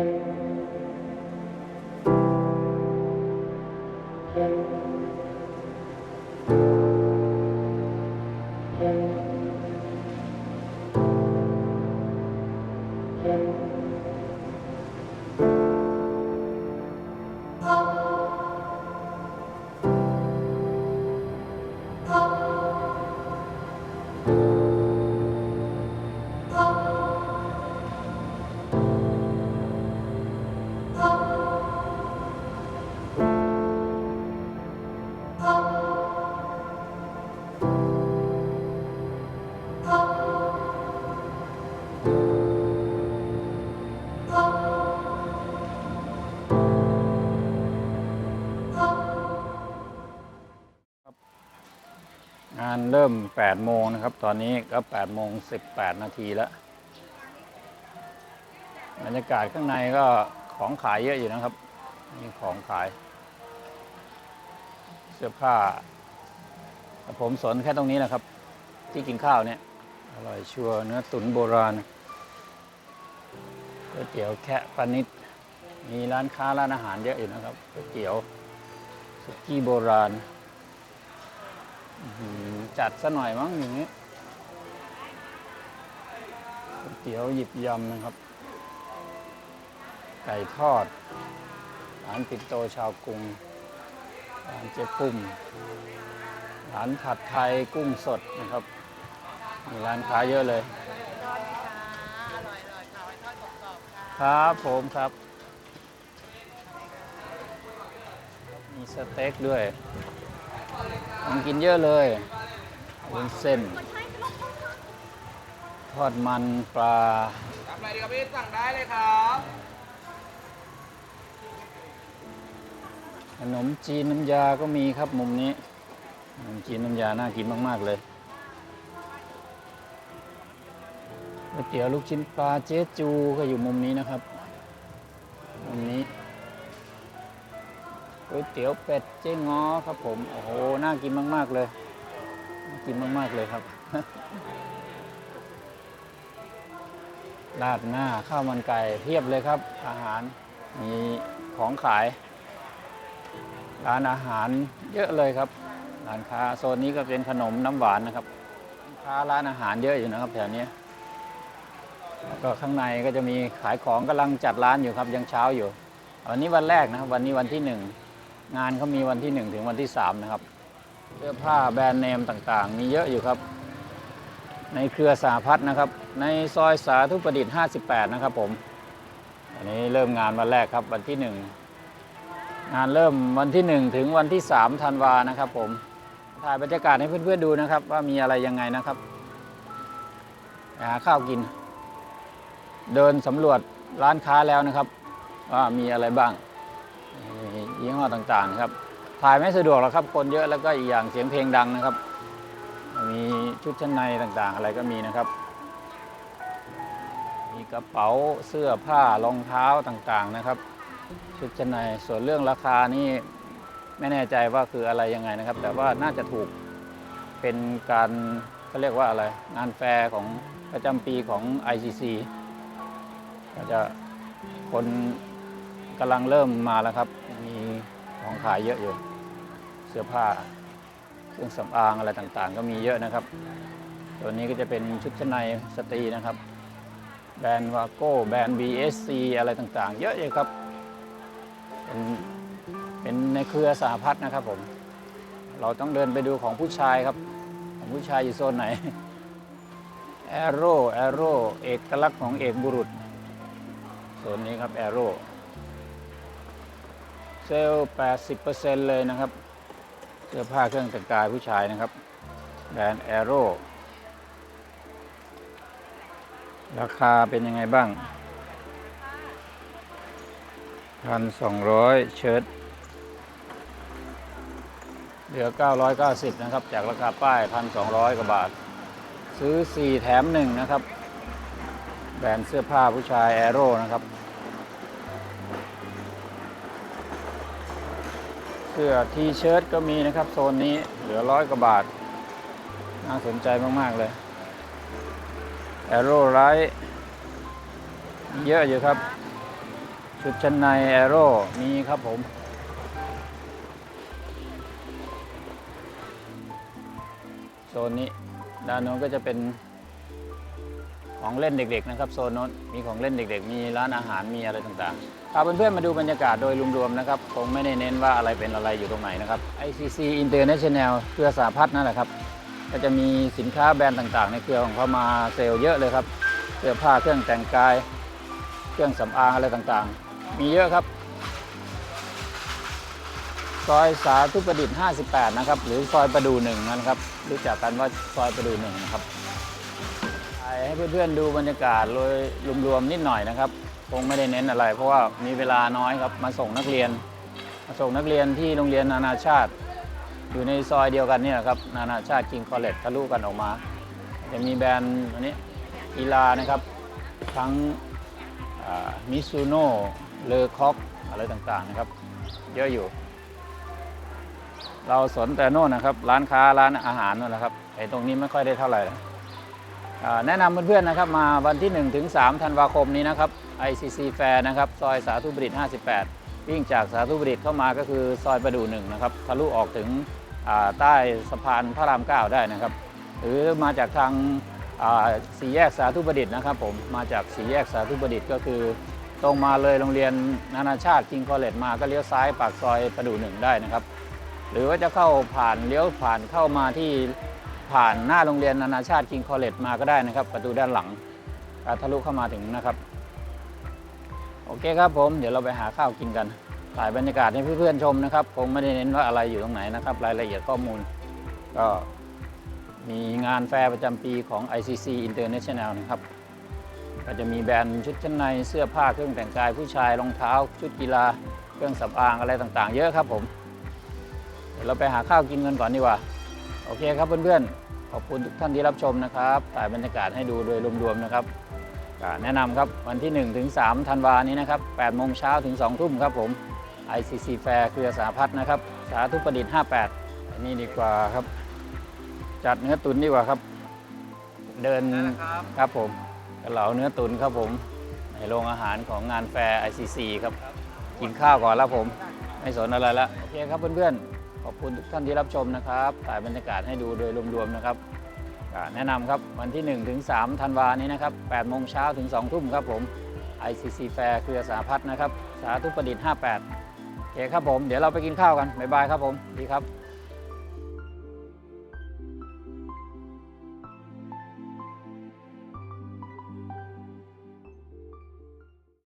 งานเริ่ม 8 โมงนะครับ ตอนนี้ก็ 8 โมง 18 นาทีแล้ว บรรยากาศข้างในก็ของขายเยอะอยู่นะครับ มีของขาย เสื้อผ้า ผมสนแค่ตรงนี้นะครับ ที่กินข้าวเนี่ย อร่อยชัวร์เนื้อตุ๋นโบราณก๋วยเตี๋ยวแคะปานิดมีร้านค้าร้านอาหารเยอะอยู่นะครับก๋วยเตี๋ยวสุกี้โบราณ จัดซะหน่อยมั้งอย่างนี้ก๋วยเตี๋ยวหยิบยำนะครับ ไก่ทอดร้านปิดโตชาวกรุงร้านเจ๊ปุ้มร้านผัดไทยกุ้งสดนะครับมีร้านค้าเยอะเลย ครับผมครับ มีสเต็กด้วย ของกินเยอะเลยวุ้นเส้น ทอดมันปลาทำอะไรดีครับพี่สั่งได้เลยครับขนมจีนน้ำยาก็มีครับมุมนี้ขนมจีนน้ำยาน่ากินมาก ๆ เลยก๋วยเตี๋ยวลูกชิ้นปลาเจ๊จูก็อยู่มุมนี้นะครับ มุมนี้ ก๋วยเตี๋ยวเป็ดเจ๊ง้อครับผม โอ้โห น่ากินมาก ๆ เลย น่ากินมาก ๆ เลยครับราดหน้าข้าวมันไก่เพียบเลยครับ อาหารมีของขาย ร้านอาหารเยอะเลยครับ ร้านค้าโซนนี้ก็เป็นขนมน้ำหวานนะครับร้านค้าร้านอาหารเยอะอยู่นะครับแถวนี้แล้วก็ข้างในก็จะมีขายของกำลังจัดร้านอยู่ครับยังเช้าอยู่วันนี้วันแรกนะครับวันนี้วันที่หนึ่ง งานเขามีวันที่หนึ่งถึงวันที่สามนะครับ เสื้อผ้าแบรนด์เนมต่างๆ มีเยอะอยู่ครับ ในเครือสาพัฒน์นะครับ ในซอยสาธุประดิษฐ์ 58 นะครับผม อันนี้เริ่มงานวันแรกครับวันที่หนึ่งงานเริ่มวันที่ 1 ถึงวันที่3ธันวานะครับผม ถ่ายบรรยากาศให้เพื่อนๆดูนะครับ ว่ามีอะไรยังไงนะครับ หาข้าวกิน เดินสำรวจร้านค้าแล้วนะครับ ว่ามีอะไรบ้าง ยี่ห้อต่างๆครับ ถ่ายไม่สะดวกหรอกครับ คนเยอะแล้วก็อีกอย่างเสียงเพลงดังนะครับ มีชุดชั้นในต่างๆ อะไรก็มีนะครับ มีกระเป๋าเสื้อผ้ารองเท้าต่างๆนะครับ ชุดชั้นในส่วนเรื่องราคานี่ไม่แน่ใจว่าคืออะไรยังไงนะครับ แต่ว่าน่าจะถูกเป็นการเขาเรียกว่าอะไรงานแฟร์ของประจำปีของ ICC ก็จะคนกำลังเริ่มมาแล้วครับ ของขายเยอะอยู่ เสื้อผ้า เครื่องสำอางอะไรต่างๆ ก็มีเยอะนะครับ ตัวนี้ก็จะเป็นชุดชั้นในสตรีนะครับ แบรนด์วาโก้แบรนด์ BSC อะไรต่างๆ เยอะเลยครับ เป็นเป็นในเครือสหพัฒน์นะครับผม เราต้องเดินไปดูของผู้ชายครับ ของผู้ชายอยู่โซนไหนแอโร่แอโร่เอกลักษณ์ของเอกบุรุษโซนนี้ครับแอโร่ ซลล์ 80%เลยนะครับ เสื้อผ้าเครื่องแต่งกายผู้ชายนะครับ แบรนด์แอโร่ราคาเป็นยังไงบ้างพันสองร้อยเชิ้ตเหลือ 990 นะครับ จากราคาป้าย 1,200 กว่าบาท ซื้อ 4 แถม 1 นะครับ แบรนด์เสื้อผ้าผู้ชายแอโร่นะครับ เสื้อทีเชิ้ตก็มีนะครับ โซนนี้เหลือร้อยกว่าบาท น่าสนใจมาก ๆ เลยแอโร่ไรเยอะอยู่ครับ ชุดชั้นในแอโร่มีครับผม โซนนี้ด้านโน้นก็จะเป็นของเล่นเด็ก ๆ นะครับ โซนโน้นมีของเล่นเด็ก ๆ มีร้านอาหารมีอะไรต่างๆ พาเพื่อนๆมาดูบรรยากาศโดยรวมๆนะครับคงไม่ได้เน้นว่าอะไรเป็นอะไรอยู่ตรงไหนนะครับ ICC International เครือสาพัฒน์นั่นแหละครับ ก็จะมีสินค้าแบรนด์ต่างๆ ในเครือของเขามาเซลล์เยอะเลยครับเสื้อผ้าเครื่องแต่งกาย เครื่องสำอางอะไรต่างๆ มีเยอะครับซอยสาธุประดิษฐ์ 58 นะครับ หรือซอยประดูหนึ่งนะครับ รู้จักกันว่าซอยประดูหนึ่งนะครับให้เพื่อนๆดูบรรยากาศโดยรวมๆนิดหน่อยนะครับ คงไม่ได้เน้นอะไร เพราะว่ามีเวลาน้อยครับมาส่งนักเรียน มาส่งนักเรียนที่โรงเรียนนานาชาติ อยู่ในซอยเดียวกันเนี่ยครับนานาชาติกิงคอเลจทะลุกันออกมาจะมีแบรนด์อันนี้กีฬานะครับทั้งมิซูโน่เลอคอกอะไรต่างๆนะครับ เยอะอยู่ เราสนแต่โน่นนะครับ ร้านค้าร้านอาหารนั่นแหละครับไอ้ตรงนี้ไม่ค่อยได้เท่าไหร่ แนะนำเพื่อนๆนะครับมาวันที่ 1 ถึง 3 ธันวาคมนี้นะครับ ICC Fair นะครับซอยสาธุประดิษฐ์58 วิ่งจากสาธุประดิษฐ์เข้ามาก็คือซอยประดูหนึ่งนะครับทะลุออกถึงใต้สะพานพระราม 9 ได้นะครับ หรือมาจากทางสี่แยกสาธุประดิษฐ์นะครับผมมาจากสี่แยกสาธุประดิษฐ์ก็คือ ตรงมาเลยโรงเรียนนานาชาติกิงคอเลจมาก็เลี้ยวซ้ายปากซอยประดูหนึ่งได้นะครับ หรือว่าจะเข้าผ่านเลี้ยวผ่านเข้ามาที่ ผ่านหน้าโรงเรียนนานาชาติกิงคอเลจมาก็ได้นะครับ ประตูด้านหลังทะลุเข้ามาถึงนะครับ โอเคครับผม เดี๋ยวเราไปหาข้าวกินกันถ่ายบรรยากาศให้เพื่อนๆชมนะครับคงไม่ได้เน้นว่าอะไรอยู่ตรงไหนนะครับ รายละเอียดข้อมูล ก็มีงานแฟร์ประจำปีของ ICC International นะครับ ก็จะมีแบรนด์ชุดชั้นในเสื้อผ้าเครื่องแต่งกายผู้ชายรองเท้า ชุดกีฬาเครื่องสำอางอะไรต่างๆ เยอะครับผม เดี๋ยวเราไปหาข้าวกินกันก่อนดีกว่า โอเคครับเพื่อนๆ ขอบคุณทุกท่านที่รับชมนะครับถ่ายบรรยากาศให้ดูโดยรวมๆนะครับก็แนะนำครับวันที่ 1 ถึง 3 ธันวานี้นะครับ8โมงเช้าถึง 2 ทุ่มครับผม ICC Fair เครือสาพัฒน์นะครับ สาธุประดิษฐ์ 58 อันนี้ดีกว่าครับ จัดเนื้อตุ๋นดีกว่าครับ เดินได้แล้วครับครับผมกระเหลาเนื้อตุ๋นครับผม ในโรงอาหารของงานแฟร์ ICC ครับ กินข้าวก่อนแล้วผม ไม่สนอะไรแล้วโอเคครับเพื่อนๆ ขอบคุณทุกท่านที่รับชมนะครับถ่ายบรรยากาศให้ดูโดยรวมๆนะครับแนะนำครับวันที่ 1 ถึง 3 ธันวานี้นะครับ8โมงเช้าถึง 2 ทุ่มครับผม ICC Fair เครือสาพัฒน์นะครับ สาธุประดิษฐ์ 58โอเคครับผม เดี๋ยวเราไปกินข้าวกัน บ๊ายบายครับผม ดีครับ